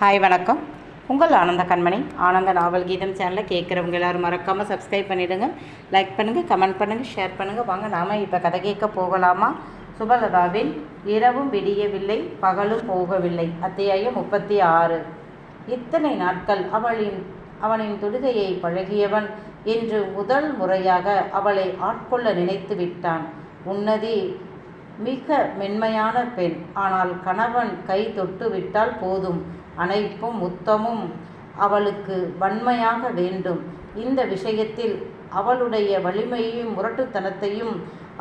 Hi வணக்கம். உங்கள் ஆனந்த கண்மணி. ஆனந்த நாவல் கீதம் சேனலில் கேட்குறவங்க எல்லாரும் மறக்காமல் சப்ஸ்கிரைப் பண்ணிவிடுங்க லைக் பண்ணுங்கள் கமெண்ட் பண்ணுங்கள் ஷேர் பண்ணுங்கள் வாங்க நாம் இப்போ கதை கேட்க போகலாமா? சுபலதாவின் இரவும் விடியவில்லை பகலும் போகவில்லை. அத்தியாயம் முப்பத்தி ஆறு. இத்தனை நாட்கள் அவளின் அவனின் தொடுகையை பழகியவன் இன்று முதல் முறையாக அவளை ஆட்கொள்ள நினைத்து விட்டான். உன்னதி மிக மென்மையான பெண். ஆனால் கணவன் கை தொட்டு விட்டால் போதும். அனைப்பும் முத்தமும் அவளுக்கு வன்மையாக வேண்டும். இந்த விஷயத்தில் அவளுடைய வலிமையையும் முரட்டுத்தனத்தையும்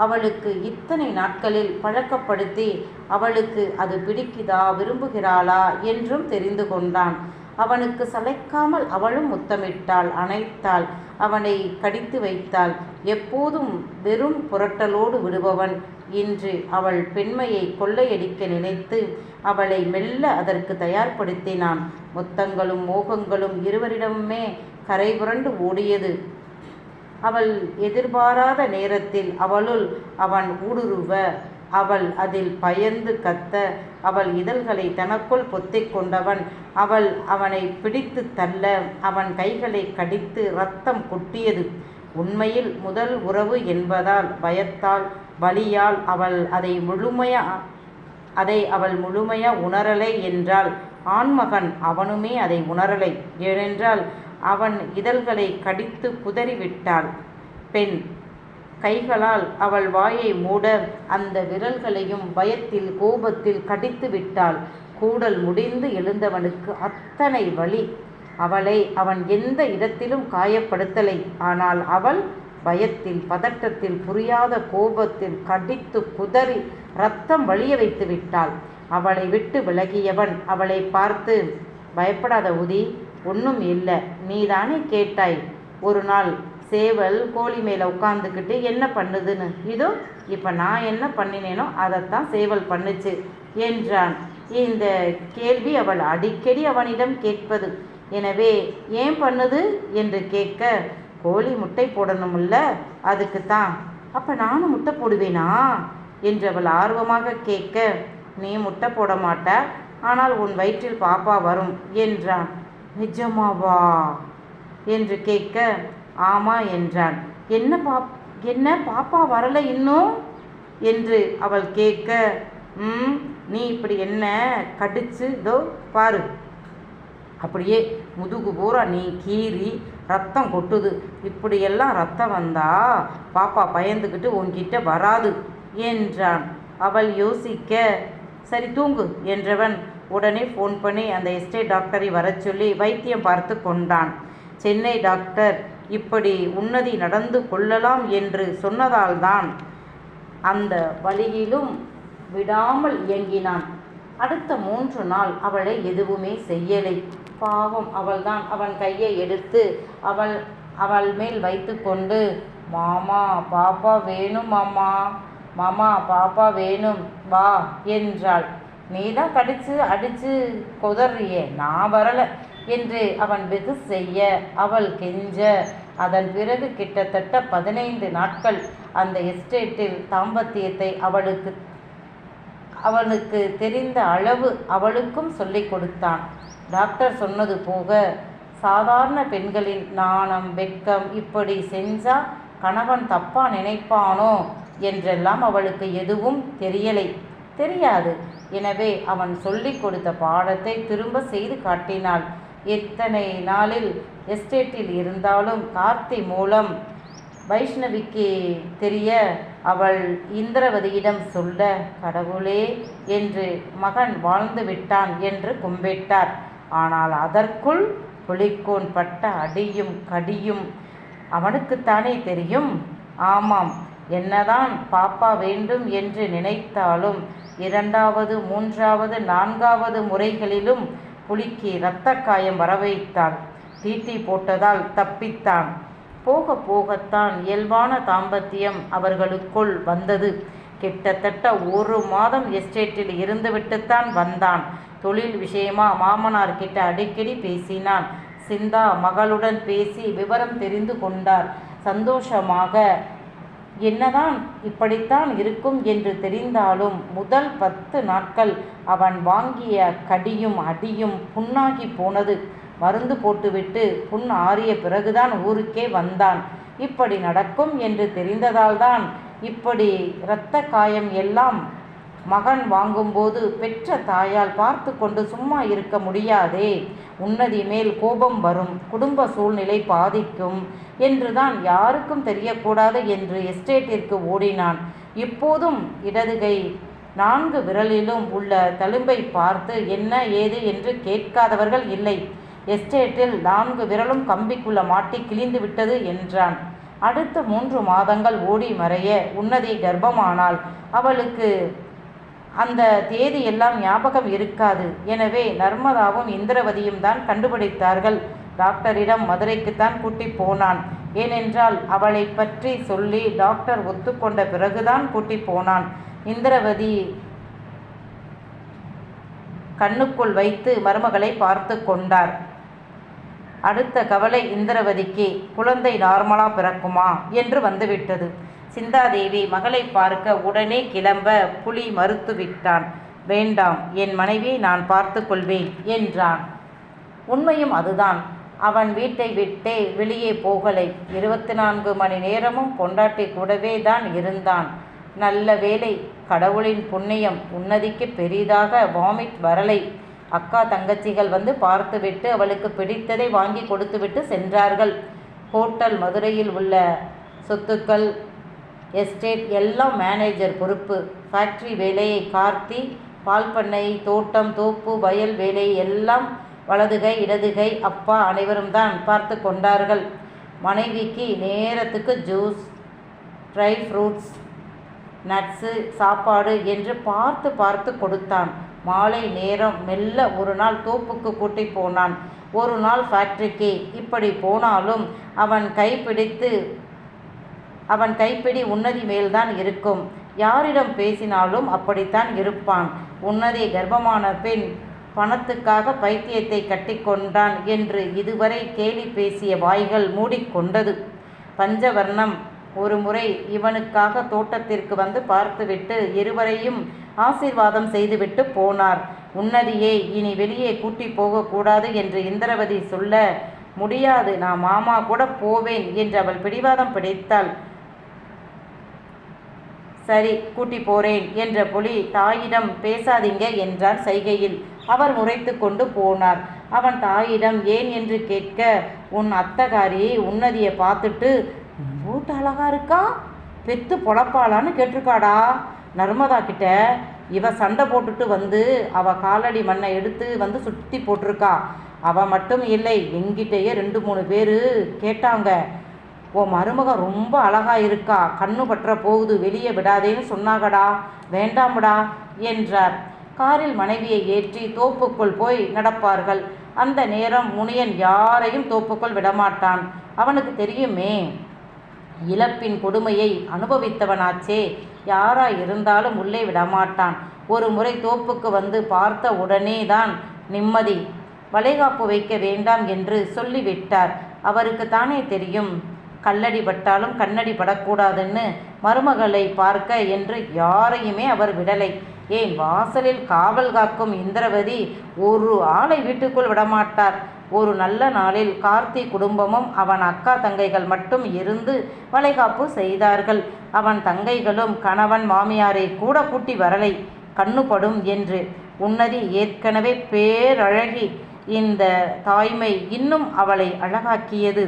அவளுக்கு இத்தனை நாட்களில் பழக்கப்படுத்தி அவளுக்கு அது பிடிக்குதா விரும்புகிறாளா என்றும் தெரிந்து கொண்டான். அவனுக்கு சளைக்காமல் அவளும் முத்தமிட்டாள் அணைத்தாள். அவனை கடித்து வைத்தாள். எப்போதும் வெறும் புரட்டலோடு விடுபவன். இன்று அவள் பெண்மையை கொள்ளையடிக்க நினைத்து அவளை மெல்ல அதற்கு தயார்படுத்தினான். முத்தங்களும் மோகங்களும் இருவரிடமுமே கரை புரண்டு ஓடியது. அவள் எதிர்பாராத நேரத்தில் அவளுள் அவன் ஊடுருவ அவள் அதில் பயந்து கத்த அவள் இதழ்களை தனக்குள் பொத்திக் கொண்டவன். அவள் அவனை பிடித்து தள்ள அவன் கைகளை கடித்து ரத்தம் கொட்டியது. உண்மையில் முதல் உறவு என்பதால் பயத்தால் வலியால் அவள் அதை முழுமையா அதை அவள் முழுமையா உணரலை என்றால் ஆண்மகன் அவனுமே அதை உணரலை. ஏனென்றால் அவன் இதழ்களை கடித்து குதறிவிட்டாள். பெண் கைகளால் அவள் வாயை மூட அந்த விரல்களையும் பயத்தில் கோபத்தில் கடித்து விட்டாள். கூடல் முடிந்து எழுந்தவனுக்கு அத்தனை வலி. அவளை அவன் எந்த இடத்திலும் காயப்படுத்தலை. ஆனால் அவள் பயத்தில் பதட்டத்தில் புரியாத கோபத்தில் கடித்து குதறி ரத்தம் வழிய வைத்து விட்டாள். அவளை விட்டு விலகியவன் அவளை பார்த்து பயப்படாத உதி ஒன்றும் இல்லை. நீதானே கேட்டாய். ஒரு நாள் சேவல் கோழி மேலே உட்காந்துக்கிட்டு என்ன பண்ணுதுன்னு? இதோ இப்போ நான் என்ன பண்ணினேனோ அதைத்தான் சேவல் பண்ணுச்சு என்றான். இந்த கேள்வி அவள் அடிக்கடி அவனிடம் கேட்பது. எனவே ஏன் பண்ணுது? என்று கேட்க கோழி முட்டை போடணும்ல அதுக்கு தான் அப்போ நானும் முட்டை போடுவேனா? என்று அவள் ஆர்வமாக கேட்க நீ முட்டை போட மாட்ட ஆனால் உன் வயிற்றில் பாப்பா வரும் என்றான். நிஜமாவா? என்று கேட்க ஆமா என்றான். என்ன பாப் என்ன பாப்பா வரல இன்னும்? என்று அவள் கேட்க ம் நீ இப்படி என்ன கடிச்சு இதோ பாரு. அப்படியே முதுகு பூரா நீ கீறி ரத்தம் கொட்டுது. இப்படியெல்லாம் ரத்தம் வந்தா பாப்பா பயந்துக்கிட்டு உன்கிட்ட வராது என்றான். அவள் யோசிக்க சரி தூங்கு என்றவன் உடனே ஃபோன் பண்ணி அந்த எஸ்டேட் டாக்டரை வரச் சொல்லி வைத்தியம் பார்த்து கொண்டான். சென்னை டாக்டர் இப்படி உன்னதி நடந்து கொள்ளலாம் என்று சொன்னதால்தான் அந்த வழியிலும் விடாமல் இயங்கினான். அடுத்த மூன்று நாள் அவளை எதுவுமே செய்யலை. பாவம். அவள்தான் அவன் கையை எடுத்து அவள் அவள் மேல் வைத்துக்கொண்டு மாமா பாப்பா வேணும் மாமா. மாமா பாப்பா வேணும் வா என்றாள். நீ தான் கடிச்சு அடிச்சு குதறியே. நான் வரல என்று அவன் வெகு செய்ய அவள் கெஞ்ச. அதன் பிறகு கிட்டத்தட்ட பதினைந்து நாட்கள் அந்த எஸ்டேட்டில் தாம்பத்தியத்தை அவளுக்கு அவனுக்கு தெரிந்த அளவு அவளுக்கும் சொல்லிக் கொடுத்தான். டாக்டர் சொன்னது போக சாதாரண பெண்களின் நாணம் வெட்கம் இப்படி செஞ்சா கணவன் தப்பா நினைப்பானோ என்றெல்லாம் அவளுக்கு எதுவும் தெரியலை. தெரியாது. எனவே அவன் சொல்லிக் கொடுத்த பாடத்தை திரும்ப செய்து காட்டினாள். எத்தனை நாளில் எஸ்டேட்டில் இருந்தாலும் கார்த்தி மூலம் வைஷ்ணவிக்கு தெரிய அவள் இந்திரவதியிடம் சொல்ல கடவுளே என்று மகன் வாழ்ந்து விட்டான் என்று கும்பிட்டார். ஆனால் அதற்குள் புலிக்கோன் பட்ட அடியும் கடியும் அவனுக்குத்தானே தெரியும்? ஆமாம் என்னதான் பாப்பா வேண்டும் என்று நினைத்தாலும் இரண்டாவது மூன்றாவது நான்காவது முறைகளிலும் புலிக்கு இரத்த காயம் வரவைத்தான். தீட்டி போட்டதால் தப்பித்தான். போக போகத்தான் இயல்பான தாம்பத்தியம் அவர்களுக்குள் வந்தது. கிட்டத்தட்ட ஒரு மாதம் எஸ்டேட்டில் இருந்துவிட்டுத்தான் வந்தான். தொழில் விஷயமா மாமனார் கிட்ட அடிக்கடி பேசினான். சிந்தா மகளுடன் பேசி விவரம் தெரிந்து கொண்டார். சந்தோஷமாக என்னதான் இப்படித்தான் இருக்கும் என்று தெரிந்தாலும் முதல் பத்து நாட்கள் அவன் வாங்கிய கடியும் அடியும் புண்ணாகி போனது. மருந்து போட்டுவிட்டு புண் ஆறிய பிறகுதான் ஊருக்கே வந்தான். இப்படி நடக்கும் என்று தெரிந்ததால்தான் இப்படி இரத்த காயம் எல்லாம் மகன் வாங்கும்போது பெற்ற தாயால் பார்த்து கொண்டு சும்மா இருக்க முடியாதே. உன்னதி மேல் கோபம் வரும். குடும்ப சூழ்நிலை பாதிக்கும். என்றுதான் யாருக்கும் தெரியக்கூடாது என்று எஸ்டேட்டிற்கு ஓடினான். இப்போதும் இடதுகை நான்கு விரலிலும் உள்ள தழும்பை பார்த்து என்ன ஏது? என்று கேட்காதவர்கள் இல்லை. எஸ்டேட்டில் நான்கு விரலும் கம்பிக்குள்ள மாட்டி கிழிந்து விட்டது என்றான். அடுத்த மூன்று மாதங்கள் ஓடி மறைய உன்னதி கர்ப்பமானால் அவளுக்கு அந்த தேதி எல்லாம் ஞாபகம் இருக்காது. எனவே நர்மதாவும் இந்திரவதியும் தான் கண்டுபிடித்தார்கள். டாக்டரிடம் மதுரைக்குத்தான் கூட்டி போனான். ஏனென்றால் அவளை பற்றி சொல்லி டாக்டர் ஒத்துக்கொண்ட பிறகுதான் கூட்டி போனான். இந்திரவதி கண்ணுக்குள் வைத்து மருமகளை பார்த்து கொண்டார். அடுத்த கவலை இந்திரவதிக்கு குழந்தை நார்மலா பிறக்குமா? என்று வந்துவிட்டது. சிந்தாதேவி மகளை பார்க்க உடனே கிளம்ப புலி மறுத்துவிட்டான். வேண்டாம் என் மனைவியை நான் பார்த்து கொள்வேன் என்றான். உண்மையும் அதுதான். அவன் வீட்டை விட்டே வெளியே போகலை. இருபத்தி நான்கு மணி நேரமும் கொண்டாட்டி கூடவே தான் இருந்தான். நல்ல வேலை கடவுளின் புண்ணியம் உன்னதிக்கு பெரிதாக வாமிட் வரலை. அக்கா தங்கச்சிகள் வந்து பார்த்துவிட்டு அவளுக்கு பிடித்ததை வாங்கி கொடுத்துவிட்டு சென்றார்கள். ஹோட்டல் மதுரையில் உள்ள சொத்துக்கள் எஸ்டேட் எல்லாம் மேனேஜர் பொறுப்பு. ஃபேக்ட்ரி வேலையை கார்த்தி பால் பண்ணை தோட்டம் தோப்பு வயல் வேலை எல்லாம் வலதுகை இடதுகை அப்பா அனைவரும் தான் பார்த்து கொண்டார்கள். மனைவிக்கு நேரத்துக்கு ஜூஸ் ட்ரை ஃப்ரூட்ஸ் நட்ஸு சாப்பாடு என்று பார்த்து பார்த்து கொடுத்தான். மாலை நேரம் மெல்ல ஒரு நாள் தோப்புக்கு கூட்டி போனான். ஒரு நாள் ஃபேக்ட்ரிக்கு. இப்படி போனாலும் அவன் கைப்பிடித்து அவன் கைப்பிடி உன்னதி மேல்தான் இருக்கும். யாரிடம் பேசினாலும் அப்படித்தான் இருப்பான். உன்னதி கர்ப்பமான பெண் பணத்துக்காக பைத்தியத்தை கட்டிக்கொண்டான் என்று இதுவரை கேலி பேசிய வாய்கள் மூடிக்கொண்டது. பஞ்சவர்ணம் ஒரு முறை இவனுக்காக தோட்டத்திற்கு வந்து பார்த்துவிட்டு இருவரையும் ஆசீர்வாதம் செய்துவிட்டு போனார். உன்னதியை இனி வெளியே கூட்டி போகக்கூடாது என்று இந்திரவதி சொல்ல முடியாது நான் மாமா கூட போவேன் என்று அவள் பிடிவாதம் பிடித்தாள். சரி கூட்டி போறேன் என்ற புலி தாயிடம் பேசாதீங்க என்றான் சைகையில். அவர் முறைத்து கொண்டு போனார். அவன் தாயிடம் ஏன் என்று கேட்க உன் அத்தகாரி உன்னதியை பார்த்துட்டு பூட்டு அழகா இருக்கா? பெத்து பொழப்பாளான்னு கேட்டிருக்காடா? நர்மதா கிட்ட இவ சண்டை போட்டுட்டு வந்து அவ காலடி மண்ணை எடுத்து வந்து சுற்றி போட்டிருக்கா. அவ மட்டும் இல்லை எங்கிட்டயே ரெண்டு மூணு பேர் கேட்டாங்க. உன் மருமக ரொம்ப அழகா இருக்கா? கண்ணு பற்ற போகுது வெளியே விடாதேன்னு சொன்னாகடா. வேண்டாம்டா என்றார். காரில் மனைவியை ஏற்றி தோப்புக்குள் போய் நடப்பார்கள். அந்த நேரம் முனியன் யாரையும் தோப்புக்குள் விடமாட்டான். அவனுக்கு தெரியுமே இழப்பின் கொடுமையை அனுபவித்தவனாச்சே. யாரா இருந்தாலும் உள்ளே விடமாட்டான். ஒரு முறை தோப்புக்கு வந்து பார்த்த உடனே தான் நிம்மதி. வளைகாப்பு வைக்க வேண்டாம் என்று சொல்லிவிட்டார். அவருக்கு தானே தெரியும் கல்லடி பட்டாலும் கண்ணடி படக்கூடாதுன்னு மருமகளை பார்க்க என்று யாரையுமே அவர் விடலை. ஏன் வாசலில் காவல் காக்கும் இந்திரவதி ஒரு ஆளை வீட்டுக்குள் விடமாட்டார். ஒரு நல்ல நாளில் கார்த்தி குடும்பமும் அவன் அக்கா தங்கைகள் மட்டும் இருந்து வளைகாப்பு செய்தார்கள். அவன் தங்கைகளும் கணவன் மாமியாரை கூட கூட்டி வரலை. கண்ணுபடும் என்று உன்னதி ஏற்கனவே பேரழகி இந்த தாய்மை இன்னும் அவளை அழகாக்கியது.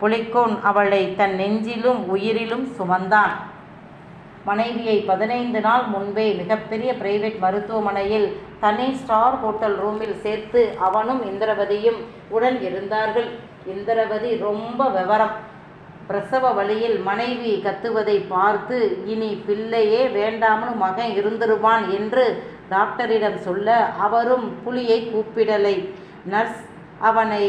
புலிக்கோன் அவளை தன் நெஞ்சிலும் உயிரிலும் சுமந்தான். மனைவியை பதினைந்து நாள் முன்பே மிகப்பெரிய பிரைவேட் மருத்துவமனையில் தனி ஸ்டார் ஹோட்டல் ரூமில் சேர்த்து அவனும் இந்திரவதியும் உடன் இருந்தார்கள். இந்திரவதி ரொம்ப விவரம். பிரசவ வழியில் மனைவி கத்துவதை பார்த்து இனி பிள்ளையே வேண்டாம்னு மகன் இருந்துருவான் என்று டாக்டரிடம் சொல்ல அவரும் புலியை கூப்பிடலை. நர்ஸ் அவனை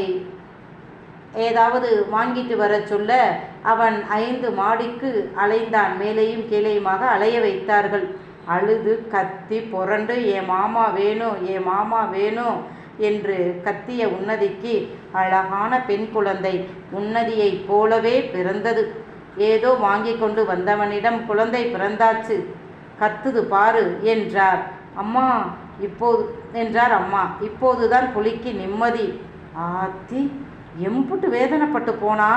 ஏதாவது வாங்கிட்டு வர சொல்ல அவன் ஐந்து மாடிக்கு அலைந்தான். மேலேயும் கீழேயுமாக அலைய வைத்தார்கள். அழுது கத்தி புரண்டு என் மாமா வேணும் என் மாமா வேணும் என்று கத்திய உன்னதிக்கு அழகான பெண் குழந்தை உன்னதியைப் போலவே பிறந்தது. ஏதோ வாங்கி கொண்டு வந்தவனிடம் குழந்தை பிறந்தாச்சு. கத்துது பாரு என்றார். அம்மா இப்போது என்றார் அம்மா. இப்போதுதான் புலிக்கு நிம்மதி. ஆத்தி எம்புட்டு வேதனைப்பட்டு போனா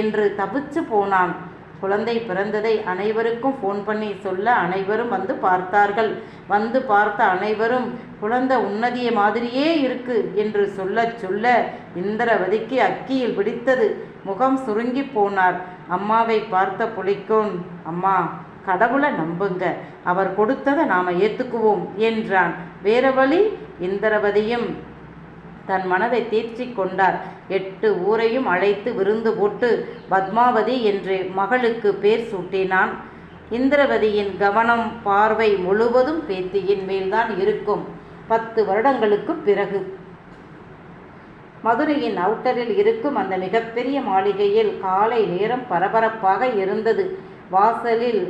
என்று தவிச்சு போனான். குழந்தை பிறந்ததை அனைவருக்கும் ஃபோன் பண்ணி சொல்ல அனைவரும் வந்து பார்த்தார்கள். வந்து பார்த்த அனைவரும் குழந்தை உன்னதிய மாதிரியே இருக்கு என்று சொல்ல சொல்ல இந்திரவதிக்கு அக்கியில் பிடித்தது. முகம் சுருங்கி போனார். அம்மாவை பார்த்த புலிக்கோன் அம்மா கடவுளை நம்புங்க. அவர் கொடுத்ததை நாம் ஏற்றுக்குவோம் என்றான். வேற வழி? இந்திரவதியும் தன் மனதை தீர்ச்சி கொண்டார். எட்டு ஊரையும் அழைத்து விருந்து போட்டு பத்மாவதி என்று மகளுக்கு பேர் சூட்டினான். இந்திரவதியின் கவனம் பார்வை முழுவதும் பேத்தியின் மேல்தான் இருக்கும். பத்து வருடங்களுக்கு பிறகு மதுரையின் அவுட்டரில் இருக்கும் அந்த மிகப்பெரிய மாளிகையில் காலை நேரம் பரபரப்பாக இருந்தது. வாசலில்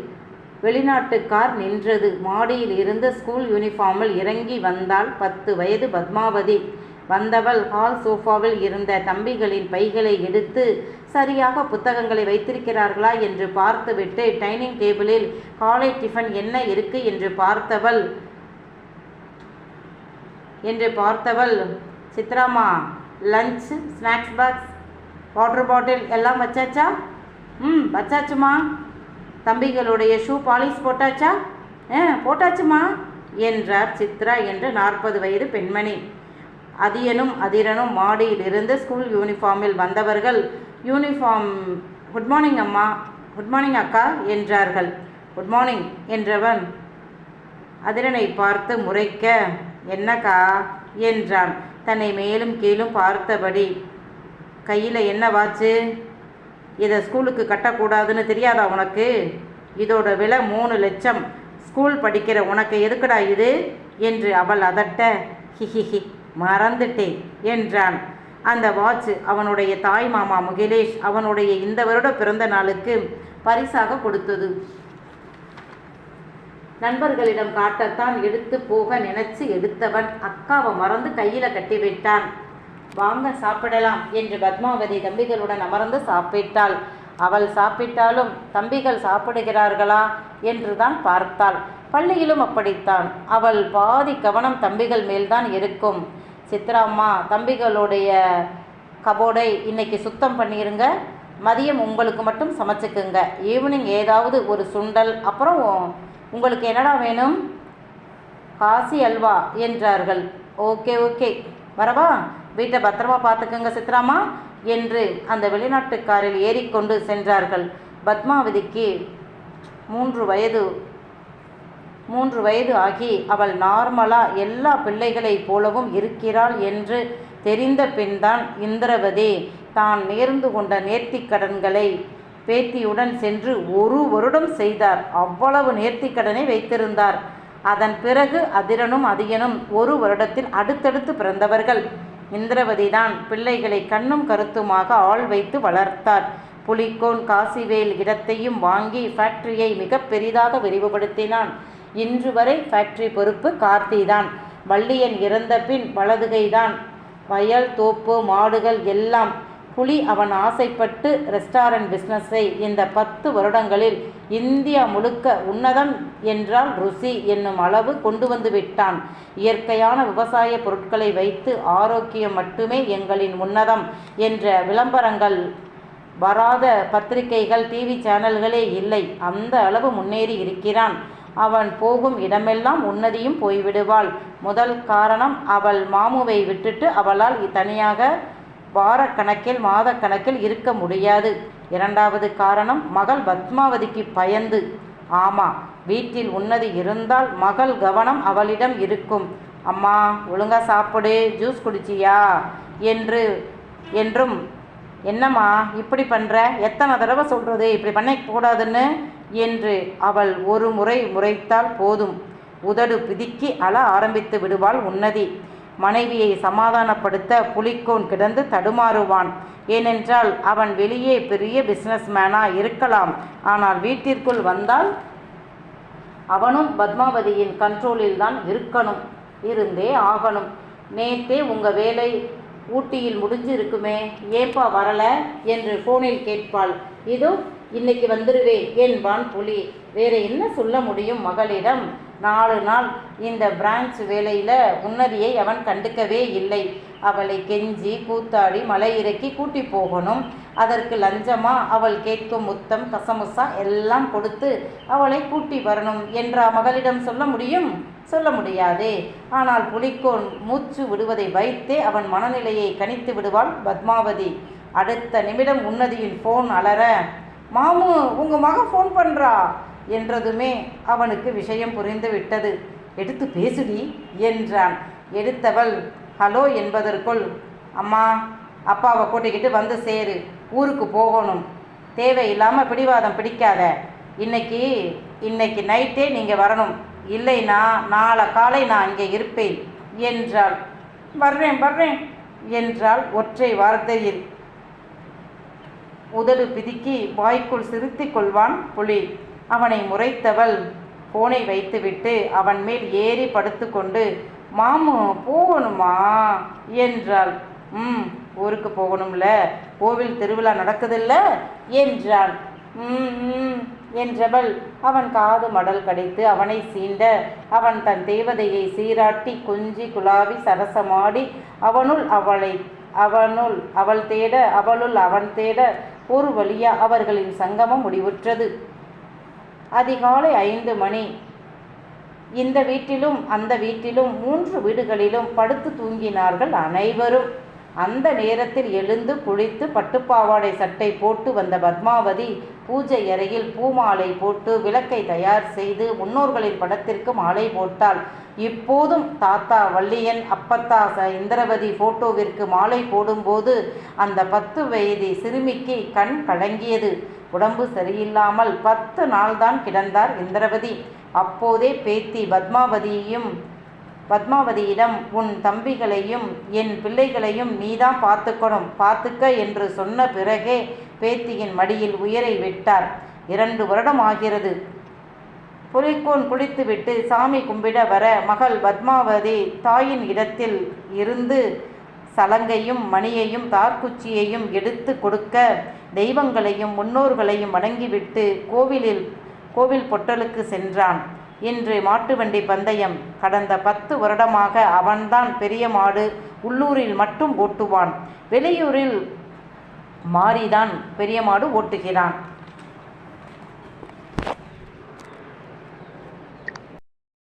வெளிநாட்டுக்கார் நின்றது. மாடியில் இருந்து ஸ்கூல் யூனிஃபார்மில் இறங்கி வந்தால் பத்து வயது பத்மாவதி. வந்தவள் ஹால் சோஃபாவில் இருந்த தம்பிகளின் பைகளை எடுத்து சரியாக புத்தகங்களை வைத்திருக்கிறார்களா? என்று பார்த்துவிட்டு டைனிங் டேபிளில் காலை டிஃபன் என்ன இருக்கு? என்று பார்த்தவள் என்று பார்த்தவள் சித்ராமா lunch snacks box water bottle எல்லாம் வச்சாச்சா? ம் வச்சாச்சுமா. தம்பிகளுடைய ஷூ பாலிஷ் போட்டாச்சா? ஆ போட்டாச்சுமா என்றார் சித்ரா என்று நாற்பது வயது பெண்மணி. அதியனும் அதிரனும் மாடியிலிருந்து ஸ்கூல் யூனிஃபார்மில் வந்தவர்கள் யூனிஃபார்ம் குட் மார்னிங் அம்மா குட் மார்னிங் அக்கா என்றார்கள். குட் மார்னிங் என்றவன் அதிரனை பார்த்து முறைக்க என்னக்கா? என்றான். தன்னை மேலும் கீழும் பார்த்தபடி கையில் என்னவாச்சு இதை ஸ்கூலுக்கு கட்டக்கூடாதுன்னு தெரியாதா உனக்கு? இதோட விலை மூணு லட்சம். ஸ்கூல் படிக்கிற உனக்கு எதுக்குடா இது? என்று அவள் அதட்ட ஹிஹிஹி. மறந்துட்டேன் என்றான். அந்த வாட்ச் அவனுடைய தாய் மாமா முகிலேஷ் அவனுடைய இந்த வருட பிறந்த நாளுக்கு பரிசாக கொடுத்தது. நண்பர்களிடம் காட்டத்தான் எடுத்து போக நினைச்சு எடுத்தவன் அக்காவை மறந்து கையில கட்டிவிட்டான் வாங்க சாப்பிடலாம் என்று பத்மாவதி தம்பிகளுடன் அமர்ந்து சாப்பிட்டாள். அவள் சாப்பிட்டாலும் தம்பிகள் சாப்பிடுகிறார்களா? என்றுதான் பார்த்தாள். பள்ளியிலும் அப்படித்தான். அவள் பாதி கவனம் தம்பிகள் மேல்தான் இருக்கும். சித்ராம்மா தம்பிகளுடைய கபோர்டை இன்னைக்கு சுத்தம் பண்ணிடுங்க மதியம் உங்களுக்கு மட்டும் சமைச்சுக்குங்க. ஈவினிங் ஏதாவது ஒரு சுண்டல் அப்புறம் உங்களுக்கு என்னடா வேணும்? காசி அல்வா என்றார்கள். ஓகே ஓகே வரவா? வீட்டை பத்திரமா பார்த்துக்குங்க சித்ராமா என்று அந்த வெளிநாட்டுக்காரில் ஏறிக்கொண்டு சென்றார்கள். பத்மாவதிக்கு மூன்று வயது மூன்று வயது ஆகி அவள் நார்மலா எல்லா பிள்ளைகளைப் போலவும் இருக்கிறாள் என்று தெரிந்த பின்தான் இந்திரவதி தான் நேர்ந்து கொண்ட நேர்த்திக்கடன்களை பேத்தியுடன் சென்று ஒரு வருடம் செய்தார். அவ்வளவு நேர்த்திக்கடனை வைத்திருந்தார். அதன் பிறகு அதிரனும் அதியனும் ஒரு வருடத்தில் அடுத்தடுத்து பிறந்தவர்கள். இந்திரவதிதான் பிள்ளைகளை கண்ணும் கருத்துமாக ஆள் வைத்து வளர்த்தார். புலிக்கோன் காசிவேல் இடத்தையும் வாங்கி ஃபேக்டரியை மிக பெரிதாக விரிவுபடுத்தினான். இன்று வரை ஃபேக்டரி பொறுப்பு கார்த்தி தான் வள்ளியன் இறந்த பின் வலதுகைதான். வயல் தோப்பு மாடுகள் எல்லாம் புலி அவன் ஆசைப்பட்டு ரெஸ்டாரண்ட் பிஸ்னஸை இந்த பத்து வருடங்களில் இந்தியா முழுக்க உன்னதம் என்றால் ருசி என்னும் அளவு கொண்டு வந்து விட்டான். இயற்கையான விவசாய பொருட்களை வைத்து ஆரோக்கியம் மட்டுமே எங்களின் உன்னதம் என்ற விளம்பரங்கள் வராத பத்திரிகைகள் டிவி சேனல்களே இல்லை. அந்த அளவு முன்னேறி இருக்கிறான். அவன் போகும் இடமெல்லாம் உன்னதியும் போய்விடுவாள். முதல் காரணம் அவள் மாமுவை விட்டுட்டு அவளால் தனியாக வாரக்கணக்கில் மாதக்கணக்கில் இருக்க முடியாது. இரண்டாவது காரணம் மகள் பத்மாவதிக்கு பயந்து. ஆமா வீட்டில் உன்னதி இருந்தால் மகள் கவனம் அவளிடம் இருக்கும். அம்மா ஒழுங்கா சாப்பிடு ஜூஸ் குடிச்சியா? என்று என்றும் என்னம்மா இப்படி பண்ணுற எத்தனை தடவை சொல்கிறது இப்படி பண்ணக்கூடாதுன்னு என்று அவள் ஒரு முறை முறைத்தால் போதும். உதடு பிதுக்கி அழ ஆரம்பித்து விடுவாள் உன்னதி. மனைவியை சமாதானப்படுத்த புலிக்கோன் கிடந்து தடுமாறுவான். ஏனென்றால் அவன் வெளியே பெரிய பிஸ்னஸ்மேனா இருக்கலாம். ஆனால் வீட்டிற்குள் வந்தால் அவனும் பத்மாவதியின் கண்ட்ரோலில் தான் இருக்கணும். இருந்தே ஆகணும். நேத்தே உங்கள் வேலை ஊட்டியில் முடிஞ்சிருக்குமே. ஏப்பா வரல? என்று ஃபோனில் கேட்பாள். இதோ இன்னைக்கு வந்துருவே என்பான் புலி வேற என்ன சொல்ல முடியும் மகளிடம்? நாலு நாள் இந்த பிரான்ச் வேலையில் உன்னதியை அவன் கண்டுக்கவே இல்லை. அவளை கெஞ்சி கூத்தாடி மலை இறக்கி கூட்டி போகணும். அதற்கு லஞ்சமா? அவள் கேட்கும் முத்தம் கசமுசா எல்லாம் கொடுத்து அவளை கூட்டி வரணும். என்றா மகளிடம் சொல்ல முடியும்? சொல்ல முடியாதே. ஆனால் புலிக்கோன் மூச்சு விடுவதை வைத்தே அவன் மனநிலையை கணித்து விடுவாள் பத்மாவதி. அடுத்த நிமிடம் உன்னதியின் ஃபோன் அலற மாமு உங்க மகன் ஃபோன் பண்றா? என்றதுமே அவனுக்கு விஷயம் புரிந்து விட்டது. எடுத்து பேசுடி என்றான். எடுத்தவள் ஹலோ என்பதற்குள் அம்மா அப்பாவை கூட்டிக்கிட்டு வந்து சேரு ஊருக்கு போகணும். தேவையில்லாமல் பிடிவாதம் பிடிக்காத. இன்னைக்கு இன்னைக்கு நைட்டே நீங்கள் வரணும். இல்லைனா நாளை காலை நான் இங்கே இருப்பேன் என்றாள். வர்றேன் வர்றேன் என்றாள் ஒற்றை வார்த்தையில். உதடு பிதுக்கி வாய்க்குள் சிரித்து கொள்வான் புலி. அவனை முறைத்தவள். போனை வைத்துவிட்டு அவன் மேல் ஏறி படுத்துக்கொண்டு மாமு போகணுமா? என்றாள். ம் ஊருக்கு போகணும்ல. கோவில் திருவிழா நடக்குதில்ல? என்றாள். ம் ம் என்றவள். அவன் காது மடல் கடித்து அவனை சீண்ட அவன் தன் தேவதையை சீராட்டி குஞ்சி குலாவி சரசமாடி அவனுள் அவளை அவனுள் அவள் தேட அவளுள் அவன் தேட ஒரு வழியா அவர்களின் சங்கமம் முடிவுற்றது. அதிகாலை ஐந்து மணி. இந்த வீட்டிலும் அந்த வீட்டிலும் மூன்று வீடுகளிலும் படுத்து தூங்கினார்கள் அனைவரும். அந்த நேரத்தில் எழுந்து குளித்து பட்டுப்பாவாடை சட்டை போட்டு வந்த பத்மாவதி பூஜை அறையில் பூமாலை போட்டு விளக்கை தயார் செய்து முன்னோர்களின் படத்திற்கு மாலை போட்டாள். இப்போதும் தாத்தா வள்ளியன் அப்பத்தா ச இந்திரவதி போட்டோவிற்கு மாலை போடும்போது அந்த பத்து வயது சிறுமிக்கு கண் கலங்கியது. உடம்பு சரியில்லாமல் பத்து நாள்தான் கிடந்தார் இந்திரவதி. அப்போதே பேத்தி பத்மாவதியையும் பத்மாவதியிடம் உன் தம்பிகளையும் என் பிள்ளைகளையும் நீதான் பார்த்துக்கணும் பார்த்துக்க என்று சொன்ன பிறகே பேத்தியின் மடியில் உயிரை விட்டார். இரண்டு வருடம் ஆகிறது. புலிக்கோன் குளித்துவிட்டு சாமி கும்பிட வர மகள் பத்மாவதி தாயின் இடத்தில் இருந்து சலங்கையும் மணியையும் தார்குச்சியையும் எடுத்து கொடுக்க தெய்வங்களையும் முன்னோர்களையும் வணங்கிவிட்டு கோவிலில் கோவில் பொட்டலுக்கு சென்றான். இன்று மாட்டு வண்டி பந்தயம் கடந்த பத்து வருடமாக அவன்தான் பெரிய மாடு உள்ளூரில் மட்டும் ஓட்டுவான். வெளியூரில் மாறிதான் பெரிய மாடு ஓட்டுகிறான்.